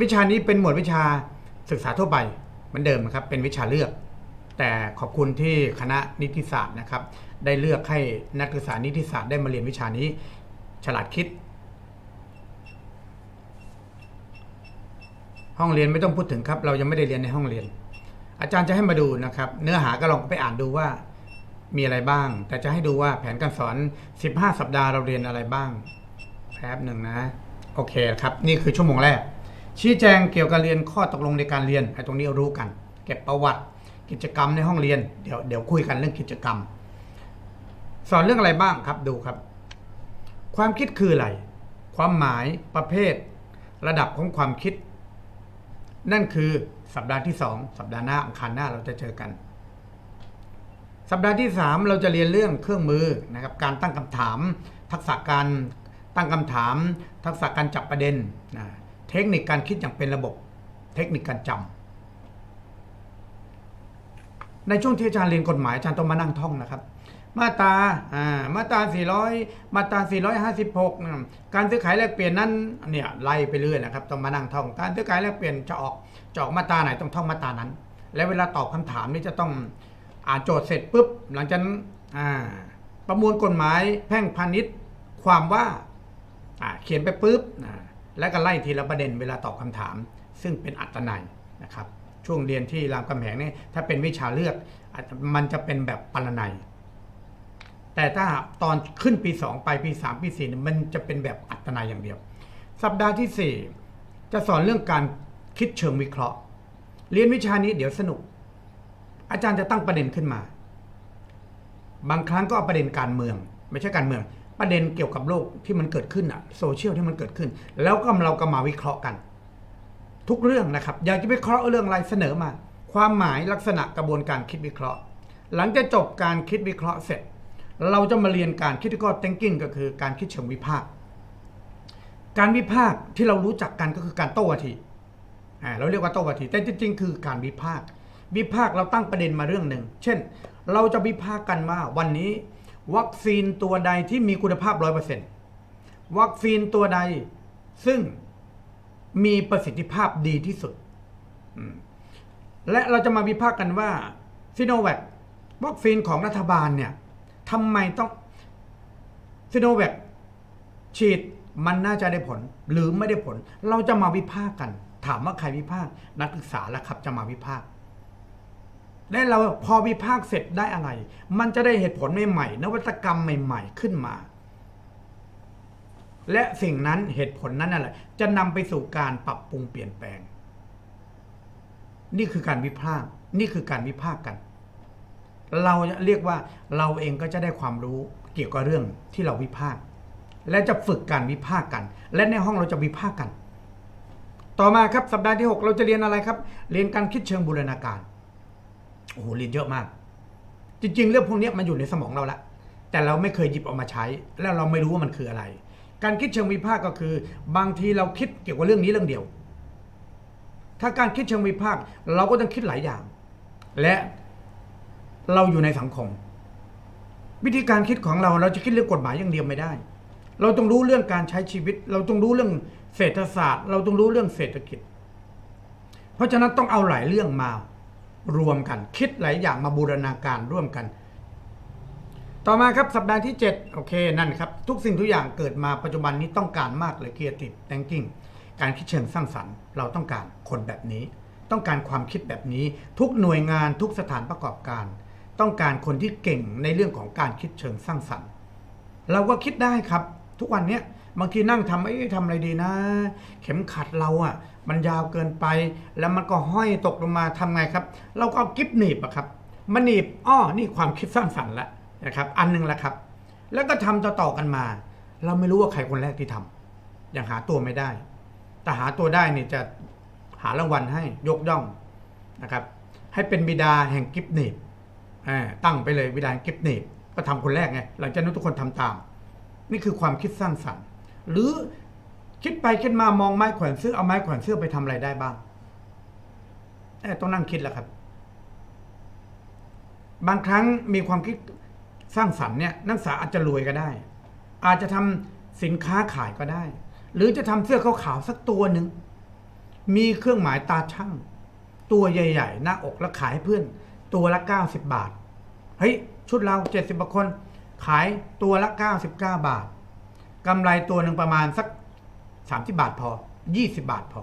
วดวิชานี้เป็นหมวดวิชาศึกษาทั่วไปเหมือนเดิมนะครับ เป็นวิชาเลือก แต่ขอบคุณที่คณะนิติศาสตร์นะครับ ได้เลือกให้นักศึกษานิติศาสตร์ได้มาเรียนวิชานี้ ฉลาดคิด ห้องเรียนไม่ต้องพูดถึงครับ เรายังไม่ได้เรียนในห้องเรียน อาจารย์จะให้มาดูนะครับ เนื้อหาก็ลองไปอ่านดูว่ามีอะไรบ้าง แต่จะให้ดูว่าแผนการสอน 15 สัปดาห์เราเรียนอะไรบ้างแป๊บหนึ่งนะ โอเคครับ นี่คือชั่วโมงแรก ชี้แจงเกี่ยวกับเรียนข้อตกลงในการเรียนไอ้ตรงนี้รู้กัน เก็บประวัติกิจกรรมในห้องเรียน เดี๋ยวเดี๋ยวคุยกันเรื่องกิจกรรม สอนเรื่องอะไรบ้างครับดูครับ ความคิดคืออะไร ความหมายประเภท ระดับของความคิด นั่นคือสัปดาห์ที่ 2 สัปดาห์หน้าอังคารหน้าเราจะเจอกัน สัปดาห์ที่ 3 เราจะเรียนเรื่องเครื่องมือนะครับการตั้งคำถาม ทักษะการตั้งคำถาม ทักษะการจับประเด็นนะ เทคนิคการคิดอย่างเป็นระบบ เทคนิคการจำในช่วงที่อาจารย์เรียนกฎหมายอาจารย์ต้องมานั่งท่องนะครับ มาตราอ่ามาตรา 400 มาตรา 456นะการซื้อขายแลกเปลี่ยนนั้นเนี่ยไล่ไปเรื่อยนะครับต้องมานั่งท่อง การซื้อขายแลกเปลี่ยนจะออกจะออกมาตราไหนต้องท่องมาตรานั้น และเวลาตอบคำถามนี่จะต้องอ่านโจทย์เสร็จปุ๊บหลังจากนั้นอ่าประมวลกฎหมายแพ่งพาณิชย์ความว่าอ่าเขียนไปปุ๊บอ่า แล้วก็ไล่ทีละประเด็นเวลาตอบคำถาม ซึ่งเป็นอัตนัยนะครับ ช่วงเรียนที่รามคำแหงเนี่ยถ้าเป็นวิชาเลือกมันจะเป็นแบบปรนัย แต่ถ้าตอนขึ้นปี 2 ไปปี 3 ปีสี่มันจะเป็นแบบอัตนายอย่างเดียว สัปดาห์ที่ 4 จะสอนเรื่องการคิดเชิงวิเคราะห์ เรียนวิชานี้เดี๋ยวสนุก อาจารย์จะตั้งประเด็นขึ้นมา บางครั้งก็เอาประเด็นการเมือง ไม่ใช่การเมือง ประเด็นเกี่ยวกับโลกที่มันเกิดขึ้นอะโซเชียลที่มันเกิดขึ้น แล้วก็เราก็มาวิเคราะห์กัน ทุกเรื่องนะครับ อยากจะวิเคราะห์เรื่องอะไรเสนอมา ความหมายลักษณะกระบวนการคิดวิเคราะห์ หลังจากจบการคิดวิเคราะห์เสร็จ เราจะมาเรียนการคิด critical thinking ก็คือการคิดเชิงวิพากษ์การวิพากษ์ที่เรารู้จักกันก็คือการโต้วาทีเราเรียกว่าโต้วาที แต่จริงๆ คือการวิพากษ์วิพากษ์เราตั้งประเด็นมาเรื่องหนึ่ง เช่น เราจะวิพากษ์กันว่าวันนี้ วัคซีนตัวใดที่มีคุณภาพ100%วัคซีนตัวใดซึ่งมีประสิทธิภาพดีที่สุด และเราจะมาวิพากษ์กันว่าซิโนแวควัคซีนของรัฐบาลเนี่ยทำไมต้องซิโนแวคฉีดมันน่าจะได้ผลหรือไม่ได้ผล เราจะมาวิพากษ์กัน ถามว่าใครวิพากษ์นักศึกษาแล้วครับจะมาวิพากษ์ และเราพอวิพากษ์เสร็จได้อะไร มันจะได้เหตุผลใหม่ๆนวัตกรรมใหม่ ๆ ขึ้นมา และสิ่งนั้นเหตุผลนั้นนั่นแหละ จะนำไปสู่การปรับปรุงเปลี่ยนแปลง นี่คือการวิพากษ์นี่คือการวิพากษ์กัน เราเรียกว่าเราเองก็จะได้ความรู้เกี่ยวกับเรื่องที่เราวิพากษ์และจะฝึกการวิพากษ์กัน และในห้องเราจะวิพากษ์กัน ต่อมาครับสัปดาห์ที่ 6 เราจะเรียนอะไรครับ เรียนการคิดเชิงบูรณาการ โอ้โหเรียนเยอะมาก จริง ๆ เรื่องพวกนี้มันอยู่ในสมองเราละแต่เราไม่เคยหยิบออกมาใช้ แล้วเราไม่รู้ว่ามันคืออะไร การคิดเชิงวิพากษ์ก็คือ บางทีเราคิดเกี่ยวกับเรื่องนี้เรื่องเดียว ถ้าการคิดเชิงวิพากษ์เราก็ต้องคิดหลายอย่าง และเราอยู่ในสังคม วิธีการคิดของเราเราจะคิดเรื่องกฎหมายอย่างเดียวไม่ได้ เราต้องรู้เรื่องการใช้ชีวิต เราต้องรู้เรื่องเศรษฐศาสตร์ เราต้องรู้เรื่องเศรษฐกิจ เพราะฉะนั้นต้องเอาหลายเรื่องมา รวมกัน คิดหลายอย่างมาบูรณาการร่วมกัน ต่อมาครับสัปดาห์ที่ 7 โอเคนั่นครับ ทุกสิ่งทุกอย่างเกิดมาปัจจุบันนี้ต้องการมากเลย creative thinking การคิดเชิงสร้างสรรค์ เราต้องการคนแบบนี้ ต้องการความคิดแบบนี้ ทุกหน่วยงานทุกสถานประกอบการ ต้องการคนที่เก่งในเรื่องของการคิดเชิงสร้างสรรค์ เราก็คิดได้ครับ ทุกวันเนี้ย บางทีนั่งทำเอ้ยทำอะไรดีนะ เข็มขัดเราอะ่ะ มันยาวเกินไป แล้วมันก็ห้อยตกลงมาทำไงครับ เราก็เอากิฟหนีบอะครับมาหนีบอ้อนี่ความคิดสร้างสรรค์ละนะครับ อันหนึงละครับ แล้วก็ทำต่อๆกันมา เราไม่รู้ว่าใครคนแรกที่ทำยังหาตัวไม่ได้ แต่หาตัวได้นี่จะหารางวัลให้ยกย่องนะครับ ให้เป็นบิดาแห่งกิฟหนีบอ่าตั้งไปเลยบิดาแห่งกิฟหนีบก็ทำคนแรกไงหลังจากนั้นทุกคนทำตาม นี่คือความคิดสร้างสรรค์ หรือคิดไปคิดมามองไม้แขวนเสื้อเอาไม้แขวนเสื้อไปทำอะไรได้บ้างเอ้ยต้องนั่งคิดแล้วครับ บางครั้งมีความคิดสร้างสรรค์เนี่ยนักศึกษาอาจจะรวยก็ได้ อาจจะทำสินค้าขายก็ได้ หรือจะทำเสื้อขาวๆสักตัวหนึ่งมีเครื่องหมายตาช่างตัวใหญ่ ๆ หน้าอกแล้วขายให้เพื่อน ตัวละ 90 บาท เฮ้ย ชุดเรา 70บาทคน ขายตัวละ 99 บาท กำไรตัวหนึ่งประมาณสัก30บาทพอ20บาทพอ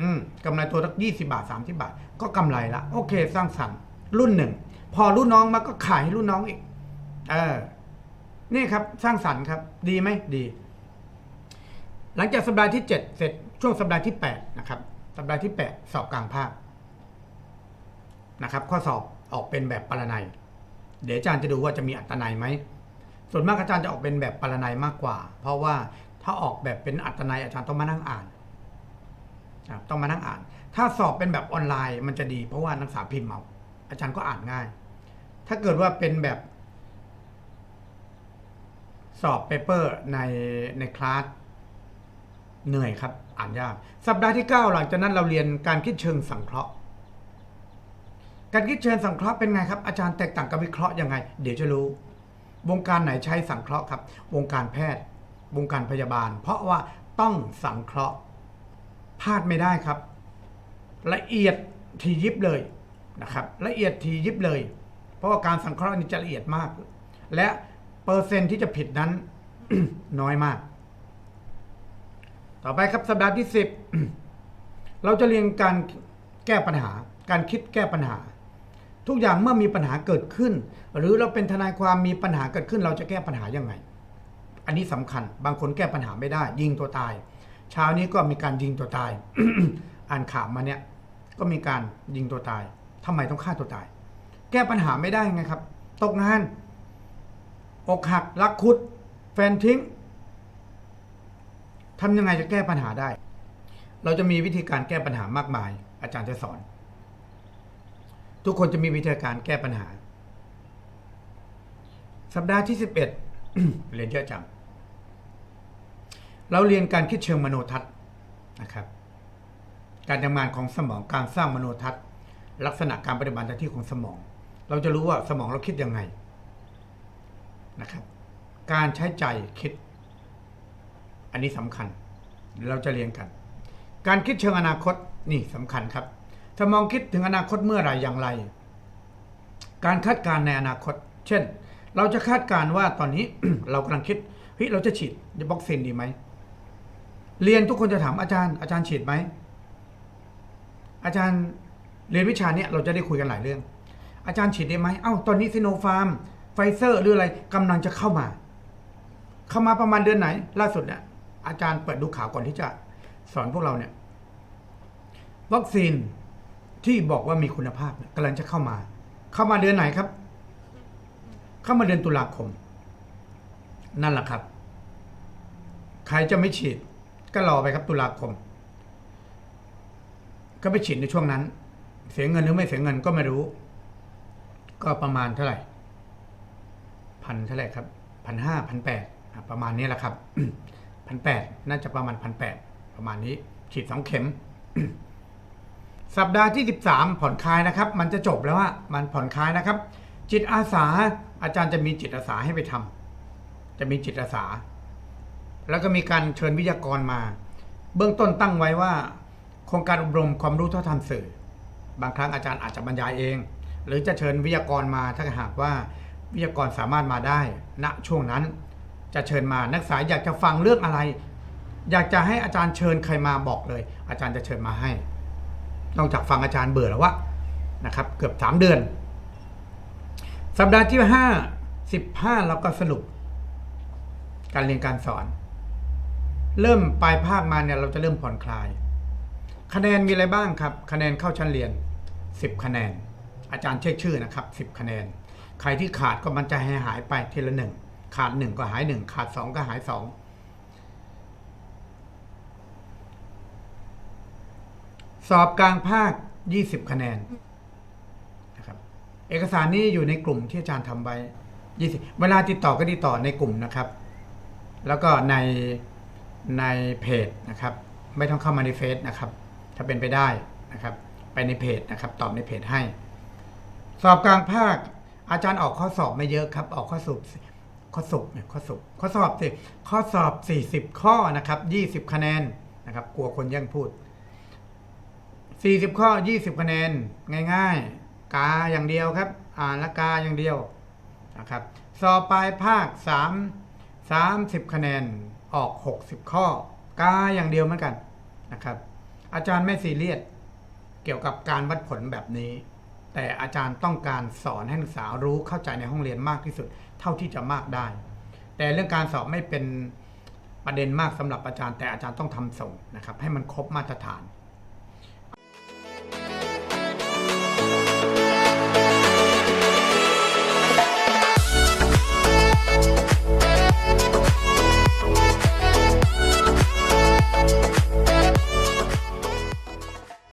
อืมกำไรตัวสัก20บาท30บาท ก็กำไรละโอเค สร้างสรรค์ รุ่นหนึ่ง พอรุ่นน้องมาก็ขายให้รุ่นน้องอีก เออ นี่ครับ สร้างสรรค์ครับ ดีไหมดี หลังจากสัปดาห์ที่7เสร็จช่วงสัปดาห์ที่8นะครับ สัปดาห์ที่8สอบกลางภาคนะครับ ข้อสอบออกเป็นแบบปรนัย เดี๋ยวอาจารย์จะดูว่าจะมีอัตนัยไหม ส่วนมากอาจารย์จะออกเป็นแบบปรนัยมากกว่า เพราะว่าถ้าออกแบบเป็นอัตนัยอาจารย์ต้องมานั่งอ่านต้องมานั่งอ่าน ถ้าสอบเป็นแบบออนไลน์มันจะดี เพราะว่านักศึกษาพิมพ์เอาอาจารย์ก็อ่านง่าย ถ้าเกิดว่าเป็นแบบสอบเปเปอร์ในในคลาสเหนื่อยครับ อ่านยาก สัปดาห์ที่ 9 หลังจากนั้นเราเรียนการคิดเชิงสังเคราะห์ การคิดเชิงสังเคราะห์เป็นไงครับ อาจารย์แตกต่างกับวิเคราะห์ยังไง เดี๋ยวจะรู้ วงการไหนใช้สังเคราะห์ครับ วงการแพทย์ วงการพยาบาล เพราะว่าต้องสังเคราะห์พลาดไม่ได้ครับ ละเอียดทียิบเลยนะครับ ละเอียดทียิบเลย เพราะว่าการสังเคราะห์นี่จะละเอียดมาก และเปอร์เซ็นต์ที่จะผิดนั้นน้อยมาก ต่อไปครับสัปดาห์ที่ 10 เราจะเรียนการแก้ปัญหา การคิดแก้ปัญหา ทุกอย่างเมื่อมีปัญหาเกิดขึ้น หรือเราเป็นทนายความมีปัญหาเกิดขึ้น เราจะแก้ปัญหายังไง อันนี้สำคัญ บางคนแก้ปัญหาไม่ได้ ยิงตัวตาย เช้านี้ก็มีการยิงตัวตาย อ่านข่าวมาเนี่ย ก็มีการยิงตัวตายทำไมต้องฆ่าตัวตาย แก้ปัญหาไม่ได้ไงครับ ตกงานอกหักรักคุด แฟนทิ้งทำยังไงจะแก้ปัญหาได้ เราจะมีวิธีการแก้ปัญหามากมาย อาจารย์จะสอน ทุกคนจะมีวิธีการแก้ปัญหา สัปดาห์ที่ 11 เรียนเยอะจังเราเรียนการคิดเชิงมโนทัศน์นะครับ การทำงานของสมองการสร้างมโนทัศน์ ลักษณะการปฏิบัติหน้าที่ของสมอง เราจะรู้ว่าสมองเราคิดยังไงนะครับ การใช้ใจคิด อันนี้สำคัญ เราจะเรียนกัน การคิดเชิงอนาคตนี่สำคัญครับ สมองคิดถึงอนาคตเมื่อไหร่อย่างไร การคาดการณ์ในอนาคต เช่น เราจะคาดการณ์ว่าตอนนี้ เรากำลังคิดเฮ้ยเราจะฉีดวัคซีนดีไหม เรียนทุกคนจะถามอาจารย์อาจารย์ฉีดไหม อาจารย์เรียนวิชาเนี้ยเราจะได้คุยกันหลายเรื่อง อาจารย์ฉีดได้ไหมเอ้าตอนนี้ซิโนฟาร์มไฟเซอร์หรืออะไรกำลังจะเข้ามา เข้ามาประมาณเดือนไหน ล่าสุดเนี่ยอาจารย์เปิดดูข่าวก่อนที่จะสอนพวกเราเนี่ยวัคซีน ที่บอกว่ามีคุณภาพกำลังจะเข้ามา เข้ามาเดือนไหนครับ เข้ามาเดือนตุลาคม นั่นแหละครับ ใครจะไม่ฉีด ก็รอไปครับตุลาคม ก็ไปฉีดในช่วงนั้น เสียเงินหรือไม่เสียเงินก็ไม่รู้ ก็ประมาณเท่าไหร่พันเท่าไหร่ครับพันห้าพันแปดประมาณนี้แหละครับพันแปดน่าจะประมาณพันแปดประมาณนี้ ฉีดสองเข็ม สัปดาห์ที่ 13 ผ่อนคลายนะครับ มันจะจบแล้วว่ามันผ่อนคลายนะครับ จิตอาสาอาจารย์จะมีจิตอาสาให้ไปทำจะมีจิตอาสา แล้วก็มีการเชิญวิทยากรมา เบื้องต้นตั้งไว้ว่า โครงการอบรมความรู้เท่าทันสื่อ บางครั้งอาจารย์อาจจะบรรยายเอง หรือจะเชิญวิทยากรมาถ้าหากว่าวิทยากรสามารถมาได้ณช่วงนั้น จะเชิญมานักศึกษาอยากจะฟังเรื่องอะไร อยากจะให้อาจารย์เชิญใครมาบอกเลย อาจารย์จะเชิญมาให้ นอกจากฟังอาจารย์เบื่อแล้ววะนะครับเกือบ 3 เดือน สัปดาห์ที่ 5 15 เราก็สรุป การเรียนการสอน เริ่มปลายภาคมาเนี่ยเราจะเริ่มผ่อนคลาย คะแนนมีอะไรบ้างครับ คะแนนเข้าชั้นเรียน 10 คะแนน อาจารย์เช็คชื่อนะครับ 10 คะแนน ใครที่ขาดก็มันจะหายหายไปทีละหนึ่งขาด 1 ก็หาย 1 ขาด 2 ก็หาย 2 สอบกลางภาค 20 คะแนนนะครับ เอกสารนี้อยู่ในกลุ่มที่อาจารย์ทำไว้20 เวลาติดต่อก็ติดต่อในกลุ่มนะครับ แล้วก็ในในเพจนะครับ ไม่ต้องเข้ามาในเฟซนะครับ ถ้าเป็นไปได้นะครับ ไปในเพจนะครับ ตอบในเพจให้ สอบกลางภาค อาจารย์ออกข้อสอบไม่เยอะครับ ออกข้อสอบข้อสอบเนี่ยข้อสอบข้อสอบสิข้อสอบ 40 ข้อนะครับ 20 คะแนนนะครับ กลัวคนแย่งพูด 40 ข้อ 20 คะแนน ง่ายๆ กาอย่างเดียวครับ อ่านและกาอย่างเดียวนะครับ สอบปลายภาค 3 30 คะแนน ออก 60 ข้อ กาอย่างเดียวเหมือนกันนะครับ อาจารย์ไม่ซีเรียสเกี่ยวกับการวัดผลแบบนี้ แต่อาจารย์ต้องการสอนให้นักศึกษารู้เข้าใจในห้องเรียนมากที่สุด เท่าที่จะมากได้ แต่เรื่องการสอบไม่เป็นประเด็นมากสำหรับอาจารย์ แต่อาจารย์ต้องทำส่งนะครับ ให้มันครบมาตรฐาน